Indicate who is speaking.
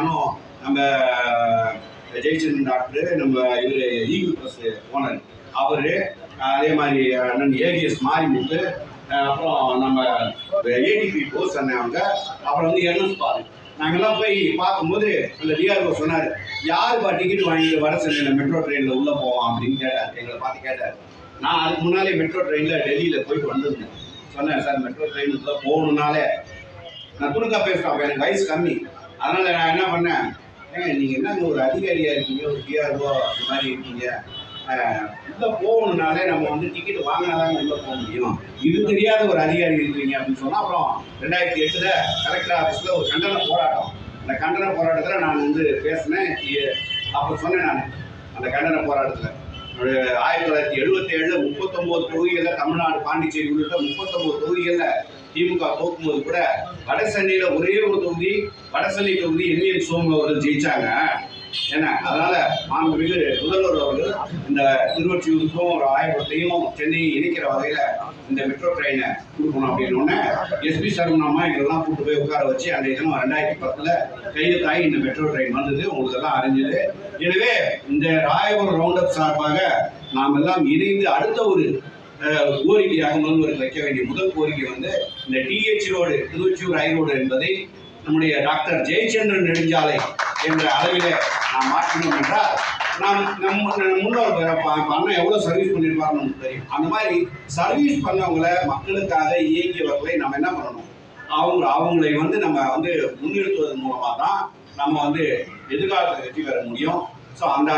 Speaker 1: நானும் நம்ம ஜெயச்சந்திரன் டாக்டர் நம்ம இவர் ஈகிள் ப்ளஸ் ஓனர் அவர் அதே மாதிரி அண்ணன் ஏவிஎஸ் மாரிமுத்து அப்புறம் நம்ம ஏடிபி போஸ் அண்ணன் அவங்க அப்புறம் வந்து என்எஸ் பாரு. நாங்கள்லாம் போய் பார்க்கும்போது அந்த டிஆர்ஓ சொன்னார் யாருப்பா டிக்கெட் வாங்கிட்டு வர சொன்ன மெட்ரோ ட்ரெயினில் உள்ளே போவோம் அப்படின்னு கேட்டார். எங்களை பார்த்து கேட்டார். நான் அதுக்கு முன்னாலே மெட்ரோ ட்ரெயினில் டெல்லியில் போயிட்டு வந்திருந்தேன். சொன்னேன் சார் மெட்ரோ ட்ரெயினுக்குள்ளே போகணுன்னாலே நான் துணுக்கா பேசுகிறேன் எனக்கு வயசு கம்மி. அதனால் நான் என்ன பண்ணேன்? ஏங்க நீங்கள் என்னங்க ஒரு அதிகாரியாக இருக்கீங்க? ஒரு டிஆர்ஓ அந்த மாதிரி இருக்கீங்க. உள்ளே போகணுன்னாலே நம்ம வந்து டிக்கெட் வாங்கினாதான் உள்ளே போக முடியும். இது தெரியாத ஒரு அதிகாரி இருக்கிறீங்க அப்படின்னு சொன்னால் அப்புறம் ரெண்டாயிரத்தி எட்டில் கலெக்டர் ஆஃபீஸில் ஒரு கண்டன போராட்டம். அந்த கண்டன போராட்டத்தில் நான் வந்து பேசினேன். அப்போ சொன்னேன் நான் அந்த கண்டன போராட்டத்தில். ஆயிரத்தி தொள்ளாயிரத்தி எழுபத்தி முப்பத்தொம்போது முப்பத்தொன்பது தொகுதிகளில் தமிழ்நாடு பாண்டிச்சேரி உள்ளிட்ட முப்பத்தொம்போது தொகுதிகளில் திமுக போக்கும்போது கூட வடசென்னையில ஒரே ஒரு தொகுதி வடசென்னை தொகுதி என்என் சோமு அவர்கள் ஜெயிச்சாங்க. என்ன அதனால மாண்புமிகு முதல்வர் அவர்கள் இந்த திருவொற்றியூருக்கும் ஒரு ஆயிரத்தையும் சென்னையை இணைக்கிற வகையில இந்த மெட்ரோ ட்ரெயினை கொடுக்கணும் அப்படின்னு உடனே எஸ்பி சரவணம்மா எங்கெல்லாம் கூட்டு போய் உட்கார வச்சு அந்த தினம் ரெண்டாயிரத்தி பத்துல கையெழுத்தாகி இந்த மெட்ரோ ட்ரெயின் வந்தது. உங்களுக்கு எல்லாம் அறிஞ்சது. எனவே இந்த ராயபுரம் ரவுண்ட் அப் சார்பாக நாம் எல்லாம் இணைந்து அடுத்த ஒரு கோரிக்கையாக முதல்வருக்கு வைக்க வேண்டிய முதல் கோரிக்கை வந்து இந்த TH road Thiruvottiyur high road என்பதை நம்முடைய டாக்டர் ஜெயச்சந்திரன் நெடுஞ்சாலை என்ற அளவில் நாம் மாற்றணும் என்றால் நாம் நம் முன்னோர் அண்ணன் எவ்வளோ சர்வீஸ் பண்ணியிருப்பாருன்னு நமக்கு தெரியும். அந்த மாதிரி சர்வீஸ் பண்ணவங்களை மக்களுக்காக இயங்கியவர்களை நம்ம என்ன பண்ணணும்? அவங்க அவங்களை வந்து நம்ம வந்து முன்னிறுத்துவதன் மூலமாக தான் நம்ம வந்து எதிர்காலத்தில் வெற்றி பெற முடியும். ஸோ அந்த